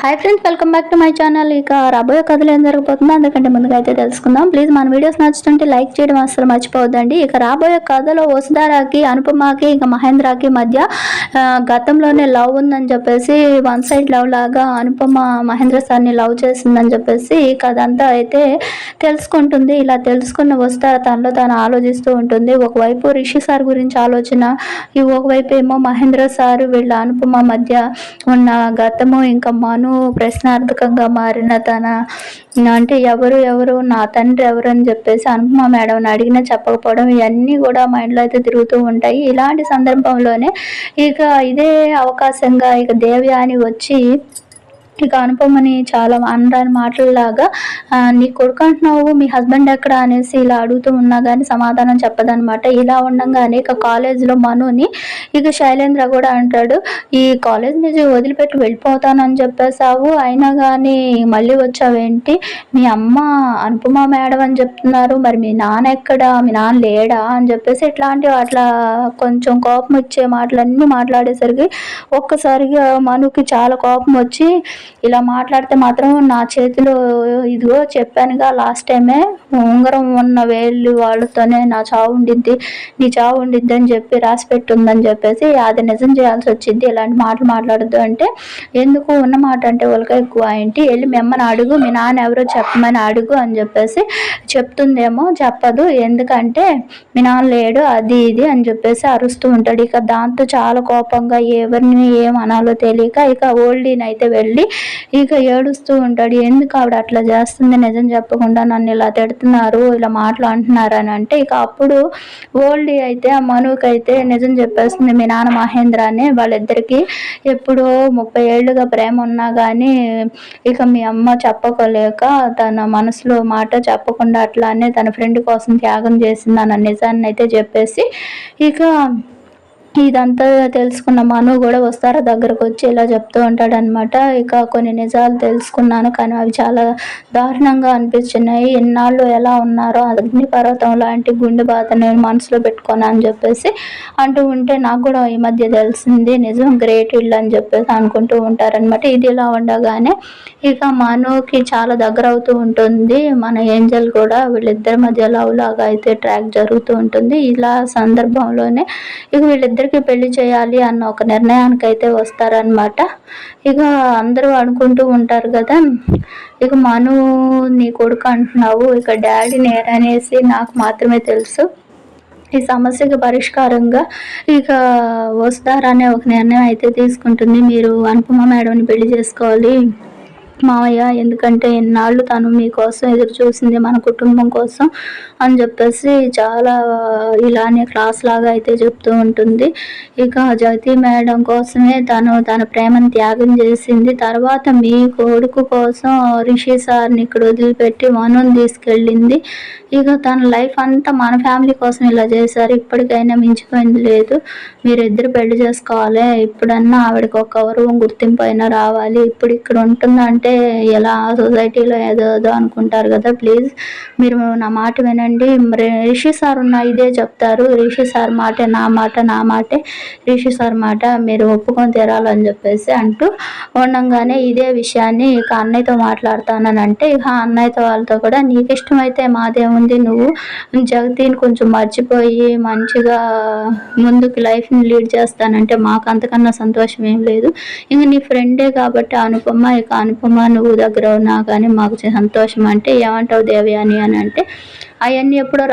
Hi friends welcome back to my channel ఇక రాబోయే కథలు ఏం జరగబోతుందో అందుకంటే ముందుగా అయితే తెలుసుకుందాం. ప్లీజ్ మన వీడియోస్ నచ్చుతుంటే లైక్ చేయడం అసలు మర్చిపోవద్దండి. ఇక రాబోయే కథలో వసుధారాకి అనుపమాకి ఇక మహేంద్రకి మధ్య గతంలోనే లవ్ ఉందని చెప్పేసి వన్ సైడ్ లవ్ లాగా అనుపమ మహేంద్ర సార్ని లవ్ చేసిందని చెప్పేసి ఈ కథ అంతా అయితే తెలుసుకుంటుంది. ఇలా తెలుసుకున్న వసుధార తనలో తాను ఆలోచిస్తూ ఉంటుంది. ఒకవైపు రిషి సార్ గురించి ఆలోచన ఈ ఒకవైపు ఏమో మహేంద్ర సార్ వీళ్ళ అనుపమ మధ్య ఉన్న గతము ఇంకా మను ప్రశ్నార్థకంగా మారిన తన అంటే ఎవరు ఎవరు నా తండ్రి ఎవరు అని చెప్పేసి అనుపమ మేడం అడిగినా చెప్పకపోవడం ఇవన్నీ కూడా మైండ్లో అయితే తిరుగుతూ ఉంటాయి. ఇలాంటి సందర్భంలోనే ఇక ఇదే అవకాశంగా ఇక దేవ్యాని వచ్చి ఇక అనుపమని చాలా అనరాని మాటలలాగా లాగా నీ కొడుకు అంటున్నావు మీ హస్బెండ్ ఎక్కడ? అనేసి ఇలా అడుగుతూ ఉన్నా కానీ సమాధానం చెప్పదనమాట ఇలా ఉండగానే ఇక కాలేజ్లో మనుని ఇక శైలేంద్ర కూడా అంటాడు ఈ కాలేజ్ నుంచి వదిలిపెట్టి వెళ్ళిపోతానని చెప్పేసావు అయినా కానీ మళ్ళీ వచ్చావేంటి? మీ అమ్మ అనుపమ మేడం అని చెప్తున్నారు మరి మీ నాన్న ఎక్కడ? మీ నాన్న లేడా? అని చెప్పేసి ఇట్లాంటివి అట్లా కొంచెం కోపం వచ్చే మాటలన్నీ మాట్లాడేసరికి ఒక్కసారిగా మనుకి చాలా కోపం వచ్చి ఇలా మాట్లాడితే మాత్రం నా చేతిలో ఇదిగో చెప్పానుగా లాస్ట్ టైమే ఉంగరం ఉన్న వేళ్ళు వాళ్ళతోనే నా చావు ఉండింది నీ చావు ఉండిద్ది అని చెప్పి రాసి పెట్టుందని చెప్పేసి అది నిజం చేయాల్సి వచ్చింది. ఇలాంటి మాటలు మాట్లాడద్దు అంటే ఎందుకు ఉన్న మాట అంటే వాళ్ళకి ఎక్కువ ఏంటి? వెళ్ళి మిమ్మల్ని అడుగు మీ నాన్న ఎవరో చెప్పమని అడుగు అని చెప్పేసి చెప్తుందేమో చెప్పదు. ఎందుకంటే మీ నాన్న లేడు అది ఇది అని చెప్పేసి అరుస్తూ ఉంటాడు. ఇక దాంతో చాలా కోపంగా ఎవరిని ఏం అనాలో తెలియక ఇక ఓల్డీని అయితే వెళ్ళి ఇక ఏడుస్తూ ఉంటాడు. ఎందుకు ఆవిడ అట్లా చేస్తుంది? నిజం చెప్పకుండా నన్ను ఇలా తిడుతున్నారు ఇలా మాటలు అంటున్నారు అని అంటే ఇక అప్పుడు ఓల్డీ అయితే ఆ మనుకైతే నిజం చెప్పేస్తుంది. మీ నాన్న మహేంద్ర అని వాళ్ళిద్దరికి ఎప్పుడో ముప్పై ఏళ్ళుగా ప్రేమ ఉన్నా కానీ ఇక మీ అమ్మ చెప్పకోలేక తన మనసులో మాట చెప్పకుండా అట్లానే తన ఫ్రెండ్ కోసం త్యాగం చేసింది అన్న నిజాన్ని అయితే చెప్పేసి ఇక ఇదంతా తెలుసుకున్న మను కూడా వస్తారా దగ్గరకు వచ్చి ఇలా చెప్తూ ఉంటాడు అనమాట ఇక కొన్ని నిజాలు తెలుసుకున్నాను కానీ అవి చాలా దారుణంగా అనిపించినాయి. ఎన్నాళ్ళు ఎలా ఉన్నారో అగ్నిపర్వతం లాంటి గుండె బాధ నేను మనసులో పెట్టుకున్నా అని చెప్పేసి అంటూ ఉంటే నాకు కూడా ఈ మధ్య తెలిసింది. నిజం గ్రేట్ ఇల్లు అని చెప్పేసి అనుకుంటూ ఉంటారనమాట ఇది ఇలా ఉండగానే ఇక మనుకి చాలా దగ్గర అవుతూ ఉంటుంది. మన ఏంజల్ కూడా వీళ్ళిద్దరి మధ్య లవ్ లాగా అయితే ట్రాక్ జరుగుతూ ఉంటుంది. ఇలా సందర్భంలోనే ఇక వీళ్ళిద్దరు వీళ్ళిద్దరికి పెళ్ళి చేయాలి అన్న ఒక నిర్ణయానికి అయితే వస్తారనమాట ఇక అందరూ అనుకుంటూ ఉంటారు కదా ఇక మను నీ కొడుకు అంటున్నావు ఇక డాడీ నేననేసి నాకు మాత్రమే తెలుసు. ఈ సమస్యకి పరిష్కారంగా ఇక వస్తారనే ఒక నిర్ణయం అయితే తీసుకుంటుంది. మీరు అనుపమ మేడంని పెళ్ళి చేసుకోవాలి. మావయ్య ఎందుకంటే ఎన్నాళ్ళు తను మీకోసం ఎదురు చూసింది మన కుటుంబం కోసం అని చెప్పేసి చాలా ఇలానే క్లాస్ లాగా అయితే చెప్తూ ఉంటుంది. ఇక జగతి మేడం కోసమే తను తన ప్రేమను త్యాగం చేసింది. తర్వాత మీ కొడుకు కోసం రిషి సార్ని ఇక్కడ వదిలిపెట్టి మనం తీసుకెళ్ళింది. ఇక తన లైఫ్ అంతా మన ఫ్యామిలీ కోసం ఇలా చేశారు. ఇప్పటికైనా మించిపోయింది లేదు. మీరిద్దరు పెళ్ళి చేసుకోవాలి. ఇప్పుడన్నా ఆవిడకి ఒక గౌరవం గుర్తింపు అయినా రావాలి. ఇప్పుడు ఇక్కడ ఉంటుందంటే ఎలా సొసైటీలో ఏదో ఏదో అనుకుంటారు కదా ప్లీజ్ మీరు నా మాట వినండి. రిషి సార్ ఉన్న ఇదే చెప్తారు. రిషి సార్ మాట నా మాట నా మాటే. రిషి సార్ మాట మీరు ఒప్పుకొని తీరాలని చెప్పేసి అంటూ ఉండంగానే ఇదే విషయాన్ని ఇక అన్నయ్యతో మాట్లాడతానంటే ఇక అన్నయ్యతో వాళ్ళతో కూడా నీకు ఇష్టమైతే మాదేముంది నువ్వు జగతిని కొంచెం మర్చిపోయి మంచిగా ముందుకు లైఫ్ని లీడ్ చేస్తానంటే మాకు అంతకన్నా సంతోషం ఏం లేదు. ఇంక నీ ఫ్రెండే కాబట్టి అనుపమ ఇక అనుపమ నువ్వు దగ్గర ఉన్నా కానీ మాకు సంతోషం అంటే ఏమంటావు దేవయాని అని అంటే అవన్నీ ఎప్పుడో